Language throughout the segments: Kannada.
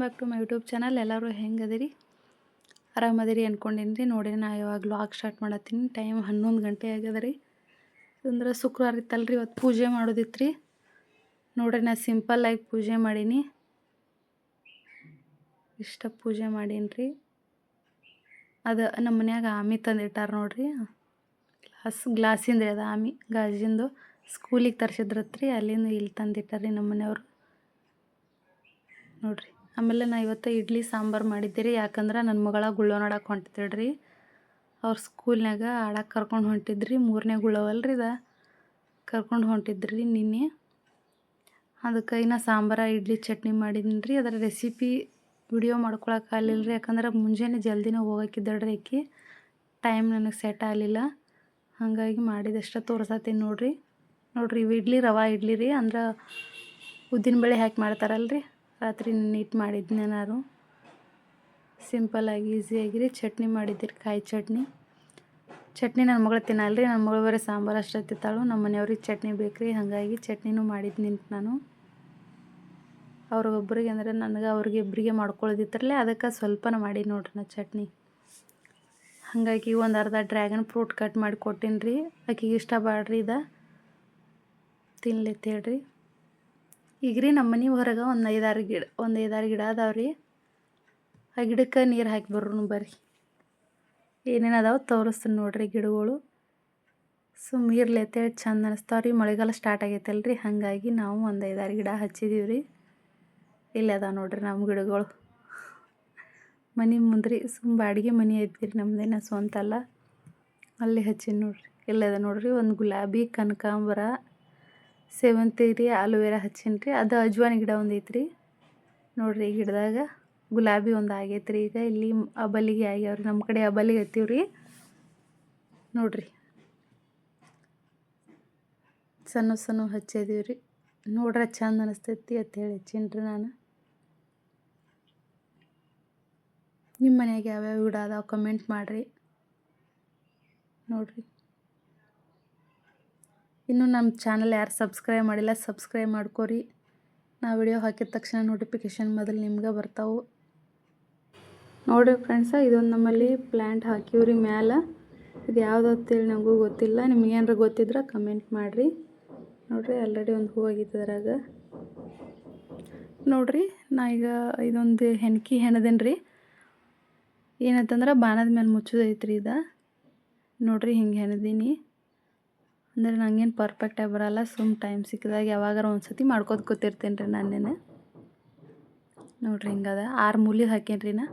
Back to my YouTube channel ಎಲ್ಲರೂ ಹೆಂಗದಿರಿ? ಆರಾಮದಿರಿ ಅಂದ್ಕೊಂಡೀನಿ ರೀ ನೋಡಿ ನಾ ಇವಾಗ ವ್ಲಾಗ್ ಸ್ಟಾರ್ಟ್ ಮಾಡತ್ತೀನಿ. ಟೈಮ್ ಹನ್ನೊಂದು ಗಂಟೆ ಆಗ್ಯದ ರೀ ಅಂದ್ರೆ ಶುಕ್ರವಾರ ಇತ್ತಲ್ರಿ ಇವತ್ತು ಪೂಜೆ ಮಾಡೋದಿತ್ತು ರೀ ನೋಡ್ರಿ, ನಾ ಆಗಿ ಪೂಜೆ ಮಾಡೀನಿ. ಇಷ್ಟ ಪೂಜೆ ಮಾಡೀನಿ ರೀ ಅದು ನಮ್ಮ ಮನ್ಯಾಗ ಆಮಿ ತಂದಿಟ್ಟಾರ ನೋಡ್ರಿ. ಗ್ಲಾಸ್ ಗ್ಲಾಸಿಂದ ರೀ ಅದು ಆಮಿ, ಗಾಜಿಂದು. ಸ್ಕೂಲಿಗೆ ತರಿಸಿದ್ರತ್ರಿ, ಅಲ್ಲಿಂದ ಇಲ್ಲಿ ತಂದಿಟ್ಟಾರ ರೀ ನಮ್ಮ ಮನೆಯವರು. ನೋಡ್ರಿ. ಆಮೇಲೆ ನಾ ಇವತ್ತು ಇಡ್ಲಿ ಸಾಂಬಾರು ಮಾಡಿದ್ದೆ ರೀ ಯಾಕಂದ್ರೆ ನನ್ನ ಮಗಳ ಗುಳ್ಳೋ ನೋಡಕ್ಕೆ ಹೊಂಟಿದ್ದಾಳೆ ರೀ ಅವ್ರ ಸ್ಕೂಲ್ನಾಗ ಆಡಕ್ಕೆ ಕರ್ಕೊಂಡು ಹೊಂಟಿದ್ರಿ, ಮೂರನೇ ಗುಳ್ಳವಲ್ಲ ರೀ ಇದು. ಕರ್ಕೊಂಡು ಹೊಂಟಿದ್ರಿ ನಿನ್ನೆ. ಅದಕ್ಕೆ ಇನ್ನು ಸಾಂಬಾರ, ಇಡ್ಲಿ, ಚಟ್ನಿ ಮಾಡಿದ್ದೀನಿ ರೀ ಅದರ ರೆಸಿಪಿ ವಿಡಿಯೋ ಮಾಡ್ಕೊಳಕ್ಕೆ ಆಗಲಿಲ್ಲ ರೀ ಯಾಕಂದ್ರೆ ಮುಂಜಾನೆ ಜಲ್ದಿನೇ ಹೋಗಕ್ಕಿದ್ದಾಳೆ ರೀ ಆಕಿ. ಟೈಮ್ ನನಗೆ ಸೆಟ್ ಆಗಲಿಲ್ಲ. ಹಾಗಾಗಿ ಮಾಡಿದಷ್ಟು ತೋರ್ಸತ್ತೀನಿ ನೋಡಿರಿ. ನೋಡಿರಿ, ಇವು ಇಡ್ಲಿ ರವಾ ಇಡ್ಲಿ ರೀ, ಅಂದ್ರೆ ಉದ್ದಿನ ಬೇಳೆ ಹಾಕಿ ಮಾಡ್ತಾರಲ್ಲ ರೀ ರಾತ್ರಿ ನೀಟ್ ಮಾಡಿದ್ನೆ ನಾನು. ಸಿಂಪಲ್ಲಾಗಿ ಈಸಿಯಾಗಿರಿ ಚಟ್ನಿ ಮಾಡಿದ್ದೀರಿ, ಕಾಯಿ ಚಟ್ನಿ. ಚಟ್ನಿ ನನ್ನ ಮಗಳು ತಿನ್ನಲ್ರಿ, ನನ್ನ ಮಗಳು ಬರೀ ಸಾಂಬಾರು ಅಷ್ಟೇ ತಿಂತಾಳು. ನಮ್ಮ ಮನೆಯವ್ರಿಗೆ ಚಟ್ನಿ ಬೇಕು ರೀ ಹಾಗಾಗಿ ಚಟ್ನಿನೂ ಮಾಡಿದ್ದು ನಿಂತು ನಾನು. ಅವ್ರಿಗೊಬ್ಬರಿಗೆ ಅಂದರೆ ನನಗೆ ಅವ್ರಿಗೆ ಇಬ್ಬರಿಗೆ ಮಾಡ್ಕೊಳ್ಳೋದಿತ್ತರಲ್ಲೇ ಅದಕ್ಕೆ ಸ್ವಲ್ಪನ ಮಾಡಿ ನೋಡ್ರಿ ನಾ ಚಟ್ನಿ. ಹಾಗಾಗಿ ಒಂದು ಅರ್ಧ ಡ್ರ್ಯಾಗನ್ ಫ್ರೂಟ್ ಕಟ್ ಮಾಡಿ ಕೊಟ್ಟೀನಿ ರೀ ಆಕೆಗೆ ಇಷ್ಟ ಬಾಡ್ರಿ ಇದು. ತಿನ್ಲಿತ್ತು ಹೇಳ್ರಿ. ಈಗ ರೀ ನಮ್ಮ ಮನೆ ಹೊರಗೆ ಒಂದು ಐದಾರು ಗಿಡ, ಒಂದು ಐದಾರು ಗಿಡ ಅದಾವೆ ರೀ. ಆ ಗಿಡಕ್ಕೆ ನೀರು ಹಾಕಿ ಬರ್ರು ಬರ್ರಿ. ಏನೇನು ಅದಾವೆ ತೋರಿಸ್ತೀನಿ ನೋಡ್ರಿ ಗಿಡಗಳು. ಸೊ ಇರ್ಲಿ ಅಂತೇಳಿ ಚಂದ ಅನಿಸ್ತಾವೆ ರೀ. ಮಳೆಗಾಲ ಸ್ಟಾರ್ಟ್ ಆಗೈತಲ್ಲ ರೀ ಹಾಗಾಗಿ ನಾವು ಒಂದು ಐದಾರು ಗಿಡ ಹಚ್ಚಿದೀವಿ ರೀ. ಇಲ್ಲಿ ಅದಾವೆ ನೋಡ್ರಿ ನಮ್ಮ ಗಿಡಗಳು. ಮನೆ ಮುಂದ್ರಿ ಸುಮ್ಮ ಬಾಡಿಗೆ ಮನೆ ಐತಿ ರೀ ನಮ್ದೇನ ಸ್ವಂತ ಅಲ್ಲ. ಅಲ್ಲಿ ಹಚ್ಚೀನಿ ನೋಡ್ರಿ. ಇಲ್ಲದ ನೋಡ್ರಿ ಒಂದು ಗುಲಾಬಿ, ಕನಕಾಂಬರ ಸೇವಂತಿ ರೀ ಆಲೋವೆರಾ ಹಚ್ಚೀನಿ ರೀ ಅದು ಅಜ್ವಾನ್ ಗಿಡ ಒಂದು ಐತ್ರಿ. ನೋಡ್ರಿ ಈ ಗಿಡದಾಗ ಗುಲಾಬಿ ಒಂದು ಆಗೈತೆ ರೀ ಈಗ. ಇಲ್ಲಿ ಅಬಲಿಗೆ ಆಗ್ಯಾವ್ರಿ. ನಮ್ಮ ಕಡೆ ಅಬಲಿಗೆ ರೀ ನೋಡ್ರಿ. ಸಣ್ಣ ಸಣ್ಣ ಹಚ್ಚಿದೀವಿ ರೀ ನೋಡ್ರೆ ಚಂದ ಅನಿಸ್ತೈತಿ ಅಂತ ಹೇಳಿ ಹಚ್ಚೀನಿ ರೀ ನಾನು. ನಿಮ್ಮ ಮನೆಯಾಗ ಯಾವ್ಯಾವ ಗಿಡ ಅದಾವೆ ಕಮೆಂಟ್ ಮಾಡಿರಿ. ನೋಡ್ರಿ. ಇನ್ನು ನಮ್ಮ ಚಾನಲ್ ಯಾರು ಸಬ್ಸ್ಕ್ರೈಬ್ ಮಾಡಿಲ್ಲ, ಸಬ್ಸ್ಕ್ರೈಬ್ ಮಾಡ್ಕೊರಿ. ನಾವು ವಿಡಿಯೋ ಹಾಕಿದ ತಕ್ಷಣ ನೋಟಿಫಿಕೇಷನ್ ಮೊದಲು ನಿಮ್ಗೆ ಬರ್ತಾವೆ. ನೋಡಿರಿ ಫ್ರೆಂಡ್ಸ ಇದೊಂದು ನಮ್ಮಲ್ಲಿ ಪ್ಲ್ಯಾಂಟ್ ಹಾಕಿವ್ರಿ ಮ್ಯಾಲ. ಇದು ಯಾವ್ದು ಅಂತೇಳಿ ನಮಗೂ ಗೊತ್ತಿಲ್ಲ. ನಿಮ್ಗೆ ಏನಾರ ಗೊತ್ತಿದ್ರೆ ಕಮೆಂಟ್ ಮಾಡಿರಿ. ನೋಡಿರಿ ಆಲ್ರೆಡಿ ಒಂದು ಹೂ ಆಗಿತ್ತು ನೋಡಿ ನಾ ಈಗ ಇದೊಂದು ಹೆಣ್ಕಿ ಹೆಣದೇನು ರೀ ಏನಂತಂದ್ರೆ ಬಾಣದ ಮೇಲೆ ಮುಚ್ಚೋದೈತ್ರಿ ಇದು. ನೋಡಿರಿ, ಹಿಂಗೆ ಹೆಣದೀನಿ. ಅಂದರೆ ನಂಗೇನು ಪರ್ಫೆಕ್ಟಾಗಿ ಬರಲ್ಲ. ಸುಮ್ಮ ಟೈಮ್ ಸಿಕ್ಕಿದಾಗ ಯಾವಾಗಾರ ಒಂದು ಸತಿ ಮಾಡ್ಕೋತ ಕೂತಿರ್ತೀನಿ ರೀ ನಾನೇನು. ನೋಡ್ರಿ ಹಿಂಗದ. ಆರು ಮೂಲಿ ಹಾಕೇನಿ ರೀ ನಾ.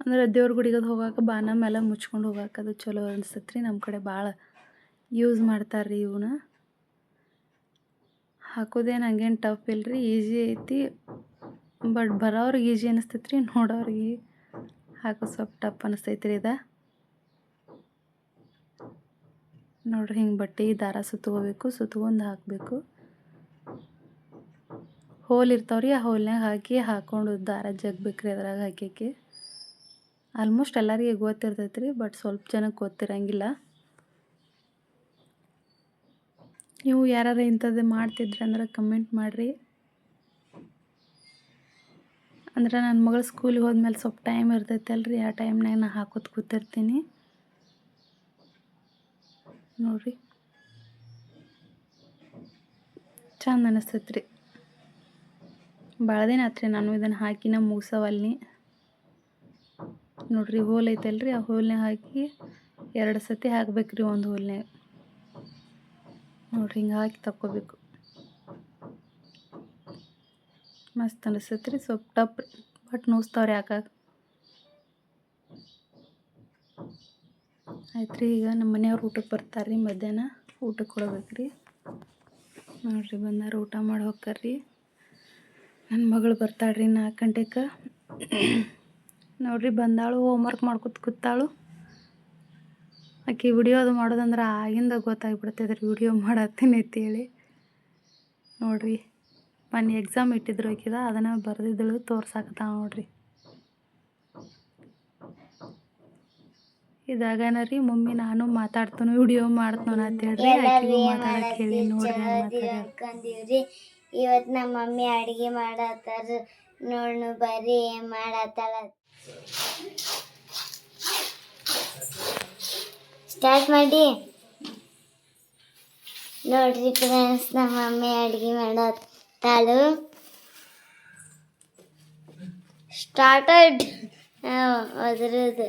ಅಂದ್ರೆ ದೇವ್ರ ಗುಡಿಗೆ ಅದು ಹೋಗಾಕ ಬಾನ ಮೇಲೆ ಮುಚ್ಕೊಂಡು ಹೋಗಾಕ ಅದು ಚಲೋ ಅನ್ಸತ್ತೆ ರೀ ನಮ್ಮ ಕಡೆ ಭಾಳ ಯೂಸ್ ಮಾಡ್ತಾರೆ ರೀ ಇವನ್ನ ಹಾಕೋದೇನು ಹಂಗೇನು ಟಫ್ ಇಲ್ಲ ರೀ ಈಸಿ ಐತಿ. ಬಟ್ ಬರೋರಿಗೆ ಈಜಿ ಅನಿಸ್ತೈತೆ ರೀ ನೋಡೋರಿಗೆ ಹಾಕೋ ಸ್ವಲ್ಪ ಟಫ್ ಅನಿಸ್ತೈತೆ ರೀ ಇದು. ನೋಡ್ರಿ, ಹಿಂಗೆ ಬಟ್ಟೆ ದಾರ ಸುತ್ಕೋಬೇಕು ಸುತ್ಕೊಂಡು ಹಾಕಬೇಕು. ಹೋಲ್ ಇರ್ತಾವ್ರಿ, ಆ ಹೋಲ್ನಾಗ ಹಾಕಿ ಹಾಕ್ಕೊಂಡು ದಾರ ಜಗ್ಬೇಕು ರೀ ಅದ್ರಾಗ ಹಾಕ್ಯಕ್ಕೆ. ಆಲ್ಮೋಸ್ಟ್ ಎಲ್ಲರಿಗೆ ಗೊತ್ತಿರ್ತೈತೆ ರೀ ಬಟ್ ಸ್ವಲ್ಪ ಜನಕ್ಕೆ ಗೊತ್ತಿರಂಗಿಲ್ಲ. ನೀವು ಯಾರು ಇಂಥದ್ದು ಮಾಡ್ತಿದ್ರಿ ಅಂದ್ರೆ ಕಮೆಂಟ್ ಮಾಡಿರಿ. ಅಂದ್ರೆ ನನ್ನ ಮಗಳು ಸ್ಕೂಲಿಗೆ ಹೋದ್ಮೇಲೆ ಸ್ವಲ್ಪ ಟೈಮ್ ಇರ್ತೈತಲ್ರಿ, ಆ ಟೈಮ್ನಾಗ ನಾನು ಹಾಕೋದು ಕೂತಿರ್ತೀನಿ. ನೋಡ್ರಿ. ಚಂದ ಅನಿಸ್ತೈತೆ ರೀ ಭಾಳ ದಿನ ಆತ್ರಿ ನಾನು ಇದನ್ನು ಹಾಕಿನ ಮುಗಿಸವಲ್ನಿ. ನೋಡ್ರಿ ಹೋಲ್ ಐತಲ್ರಿ, ಆ ಹೋಲ್ನಾಗ ಹಾಕಿ ಎರಡು ಸತಿ ಹಾಕ್ಬೇಕ್ರಿ ಒಂದು ಹೋಲ್ನಾಗ ನೋಡ್ರಿ ಹಿಂಗೆ ಹಾಕಿ ತಕ್ಕೋಬೇಕು. ಮಸ್ತ್ ಅನಿಸ್ತೈತೆ ರೀ ಸ್ವಲ್ಪ ಟಪ್. ಬಟ್ ನುಸ್ತಾವ್ರಿ ಯಾಕಾಗ? ಆಯ್ತು ರೀ ಈಗ ನಮ್ಮ ಮನೆಯವ್ರು ಊಟಕ್ಕೆ ಬರ್ತಾರೆ ರೀ ಮಧ್ಯಾಹ್ನ ಊಟಕ್ಕೆ ಕೊಡ್ಬೇಕು ರೀ ನೋಡಿರಿ, ಬಂದಾರ ಊಟ ಮಾಡಿ ಹೋಗ್ತಾರ್ರಿ. ನನ್ನ ಮಗಳು ಬರ್ತಾಳ್ರಿ ನಾಲ್ಕು ಗಂಟೆಗೆ ನೋಡಿರಿ, ಬಂದಾಳು ಹೋಮ್ವರ್ಕ್ ಮಾಡ್ಕೊತ ಕೂತಾಳು. ಆಕೆ ವಿಡಿಯೋ ಅದು ಮಾಡೋದಂದ್ರೆ ಆಗಿಂದ ಗೊತ್ತಾಗ್ಬಿಡ್ತೈತೆ ರೀ ವಿಡಿಯೋ ಮಾಡತ್ತೀನಿ ಅಂತೇಳಿ. ನೋಡ್ರಿ, ಮೊನ್ನೆ ಎಕ್ಸಾಮ್ ಇಟ್ಟಿದ್ರು ಆಕಿದ, ಅದನ್ನು ಬರೆದಿದ್ದಳು, ತೋರ್ಸಾಕತ್ತಾಳ ನೋಡ್ರಿ. ಇದಾಗನ ರೀ ಮಮ್ಮಿ ನಾನು ಮಾತಾಡ್ತಾನು ವಿಡಿಯೋ ಮಾಡ್ತಾನ ಅಂತ ಹೇಳ್ರಿ. ಆಕಿಗೂ ಮಾತಾಡಕ್ಕೆ ಹೇಳಿ ನೋಡಿ. ಇವತ್ತು ನಮ್ಮ ಮಮ್ಮಿ ಅಡಿಗೆ ಮಾಡತ್ತಾರ. ನೋಡ್ನು ಬರ್ರಿ ಏನ್ ಮಾಡತ್ತಾಳ? ಸ್ಟಾರ್ಟ್ ಮಾಡಿ. ನೋಡ್ರಿ ಫ್ರೆಂಡ್ಸ್ ನಮ್ಮ ಮಮ್ಮಿ ಅಡ್ಗೆ ಮಾಡತ್ತಾಳು. ಸ್ಟಾರ್ಟೆಡ್ ಅದ್ರದ್ದು.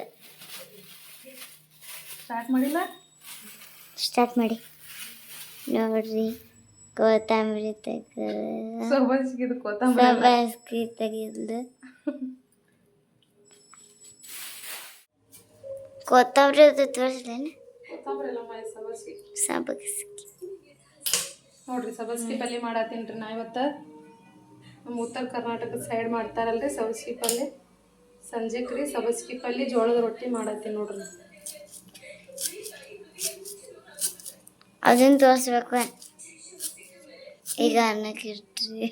ಸ್ಟಾರ್ಟ್ ಮಾಡಿಲ್ಲ? ಸ್ಟಾರ್ಟ್ ಮಾಡಿ. ನೋಡ್ರಿ ಕೊತ್ತಂಬರಿ ತೆಗೆದು. ಕೊತ್ತಂಬರಿ ಸಬಸ್ಕಿ ತೆಗೆದು. ಕೊತ್ತಂಬರಿ ಅದು ತೋರಿಸ್ಲೇನು? ಕೊತ್ತಂಬರಿ ನೋಡ್ರಿ ಸಬಸ್ಗಿ ಪಲ್ಯ ಮಾಡತ್ತೀನಿ ರೀ ನಾ ಇವತ್ತು. ನಮ್ಮ ಉತ್ತರ ಕರ್ನಾಟಕದ ಸೈಡ್ ಮಾಡ್ತಾರಲ್ರಿ ಸಬಸ್ಗಿ ಪಲ್ಯ. ಸಂಜೆಗೆ ರೀ ಸಬಸ್ಗಿ ಪಲ್ಯ ಜೋಳದ ರೊಟ್ಟಿ ಮಾಡತ್ತೀನಿ ನೋಡ್ರಿ. ಅದನ್ನ ತೋರಿಸ್ಬೇಕು. ಈಗ ಅನ್ನಕ್ಕೆ ಇಟ್ರಿ.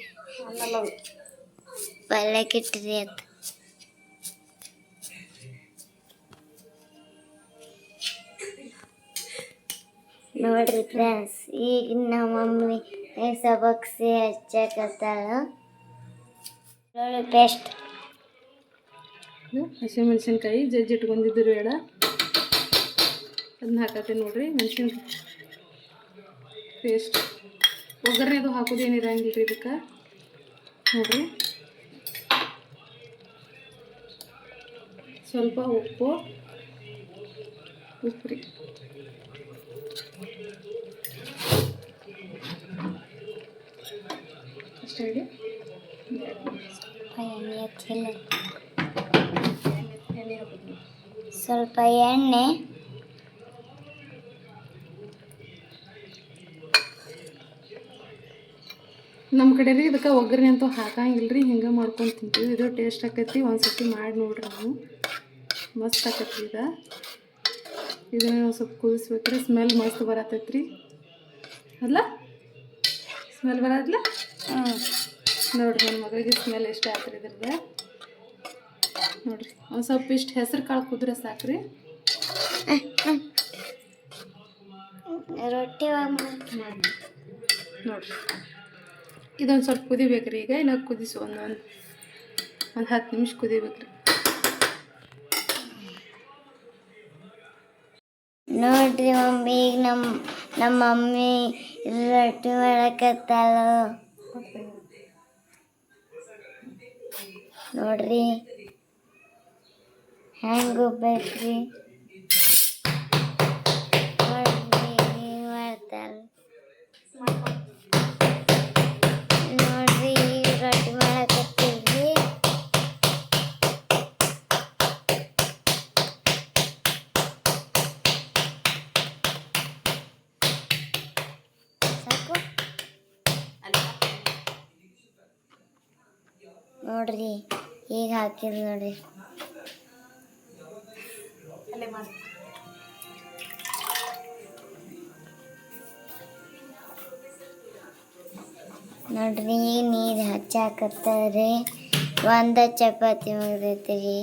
ಪಲ್ಯಕ್ಕೆ ಇಟ್ರಿ ಅಂತ. ನೋಡ್ರಿ ಫ್ರೆಂಡ್ಸ್ ಈಗ ನಮ್ಮ ಮಮ್ಮಿ ಸಬಕ್ಸಿ ಹಚ್ಚಕತ್ತಾಳ. ನೋಡಿ ಪೇಸ್ಟ್ ಹಸಿಮೆಣ್ಸಿನ್ಕಾಯಿ ಜಜ್ಜಿ ಇಟ್ಕೊಂಡಿದ್ದು ಬೇಡ. ಅದನ್ನ ಹಾಕತ್ತೀನಿ ನೋಡ್ರಿ ಮೆಣಸಿನ ಪೇಸ್ಟ್. ಒಗ್ಗರಣೆ ಅದು ಹಾಕೋದೇನು ಇರಂಗಿಲ್ಲ ರೀ ಇದಕ್ಕೆ. ನೋಡಿರಿ. ಸ್ವಲ್ಪ ಉಪ್ಪು. ಉಪ್ಪು ರೀ ಅಷ್ಟೇ ಸ್ವಲ್ಪ ಎಣ್ಣೆ. ನಮ್ಮ ಕಡೆ ರೀ ಇದಕ್ಕೆ ಒಗ್ಗರಣೆ ಅಂತೂ ಹಾಕಂಗಿಲ್ಲ ರೀ ಹಿಂಗೆ ಮಾಡ್ಕೊಂಡು ತಿಂತೀವಿ ಇದು ಟೇಸ್ಟ್ ಆಕೈತಿ ಒಂದು ಸರ್ತಿ ಮಾಡಿ ನೋಡ್ರಿ ನಾವು ಮಸ್ತ್ ಆಕೈತಿ ಈಗ ಇದನ್ನ ಸ್ವಲ್ಪ ಕುದಿಸ್ಬೇಕ್ರಿ ಸ್ಮೆಲ್ ಮಸ್ತ್ ರೀ ಅಲ್ಲ ಸ್ಮೆಲ್ ಬರತ್ತಲ್ಲ ಹಾಂ ನೋಡ್ರಿ ನನ್ನ ಮಗಳಿಗೆ ಸ್ಮೆಲ್ ಎಷ್ಟು ಆತ್ರಿ ಇದ್ರದ್ದು ನೋಡ್ರಿ ಒಂದು ಸ್ವಲ್ಪ ಇಷ್ಟು ಹೆಸರು ಕಾಳು ಕುದ್ರೆ ಸಾಕ್ರಿ ರೊಟ್ಟಿ ನೋಡ್ರಿ ಇದೊಂದು ಸ್ವಲ್ಪ ಕುದಿಬೇಕ್ರಿ ಈಗ, ಇಲ್ಲ ಕುದಿಸು ಒಂದು ಒಂದು ಒಂದು ಹತ್ತು ನಿಮಿಷ ಕುದಿಬೇಕ್ರಿ. ನೋಡ್ರಿ ಮಮ್ಮಿ, ಈಗ ನಮ್ಮ ನಮ್ಮ ಮಮ್ಮಿ ರೊಟ್ಟಿ ಮಾಡಕತ್ತಾಳ. ನೋಡ್ರಿ, ಹೆಂಗೆ ಬೇಕ್ರಿ ನೋಡ್ರಿ ಹಿಂಗ್ ಮಾಡ್ತಾಳ ನೋಡ್ರಿ ಈಗ ರೊಟ್ಟಿ ಮಾಡಕತ್ತೀವಿ ಸಾಕು ನೋಡ್ರಿ. ಈಗ ಹಾಕಿದ್ ನೋಡ್ರಿ. ನೋಡ್ರಿ ನೀರು ಹಚ್ಚಾಕತ್ತಾರಿ ಒಂದ ಚಪಾತಿ ಮುಗ್ದೈತ್ರಿ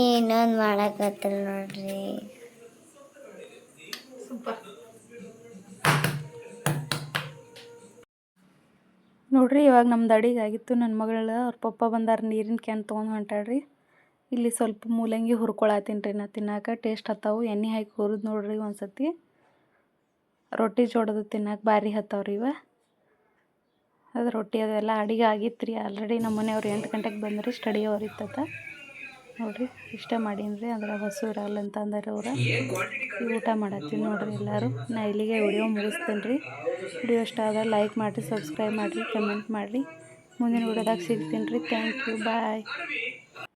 ಇನ್ನೊಂದು ಮಾಡಾಕತ್ತಾರ ನೋಡ್ರಿ. ನೋಡ್ರಿ, ಇವಾಗ ನಮ್ದು ಅಡಿಗೆ ಆಗಿತ್ತು. ನನ್ನ ಮಗಳ, ಅವ್ರ ಪಪ್ಪ ಬಂದಾರ, ನೀರಿನ ಕ್ಯಾನ್ ತೊಗೊಂಡು ಹೊಂಟಾಳ್ರಿ. ಇಲ್ಲಿ ಸ್ವಲ್ಪ ಮೂಲಂಗಿ ಹುರ್ಕೊಳತ್ತೀನಿ ರೀ ನಾ ತಿನ್ನಾಕ. ಟೇಸ್ಟ್ ಹತ್ತಾವು. ಎಣ್ಣೆ ಹಾಕಿ ಹುರಿದು ನೋಡ್ರಿ ಒಂದು ಸತಿ ರೊಟ್ಟಿ ಜೋಡದು ತಿನ್ನಕ್ಕೆ ಭಾರಿ ಹತ್ತಾವ್ರಿ ಇವ. ಅದು ರೊಟ್ಟಿ ಅದೆಲ್ಲ ಅಡಿಗೆ ಆಗಿತ್ತು ರೀ ಆಲ್ರೆಡಿ ನಮ್ಮ ಮನೆಯವ್ರು ಎಂಟು ಗಂಟೆಗೆ ಬಂದ್ರಿ ಸ್ಟಡಿ ಅವ್ರು ನೋಡ್ರಿ ಇಷ್ಟ ಮಾಡೀನಿ ಅಂದ್ರೆ ಅದ್ರ ಹಸು ಇರಲ್ಲ ಅಂತ ಅಂದಾರೆ ಅವ್ರು. ಈ ಊಟ ಮಾಡತ್ತೀನಿ ನೋಡಿರಿ ಎಲ್ಲರೂ. ನಾ ಇಲ್ಲಿಗೆ ವಿಡಿಯೋ ಮುಗಿಸ್ತೀನಿ ರೀ. ವಿಡಿಯೋ ಇಷ್ಟ ಆದ್ರೆ ಲೈಕ್ ಮಾಡಿರಿ ಸಬ್ಸ್ಕ್ರೈಬ್ ಮಾಡಿರಿ ಕಮೆಂಟ್ ಮಾಡಿರಿ. ಮುಂದಿನ ವಿಡಿಯೋದಾಗ ಸಿಗ್ತೀನಿ ರೀ. Thank you bye